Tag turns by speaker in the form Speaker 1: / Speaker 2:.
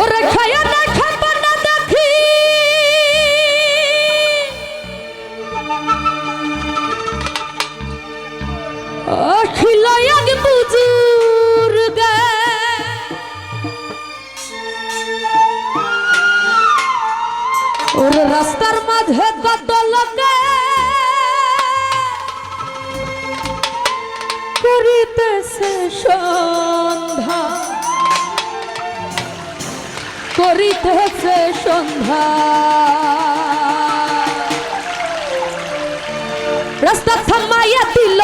Speaker 1: ওরে খায়া না খাব না দেখি খিলয়াগ করিতেছে সন্ধ্যা। করিতেছে সন্ধ্যা। রাস্তা থামাইয়া দিল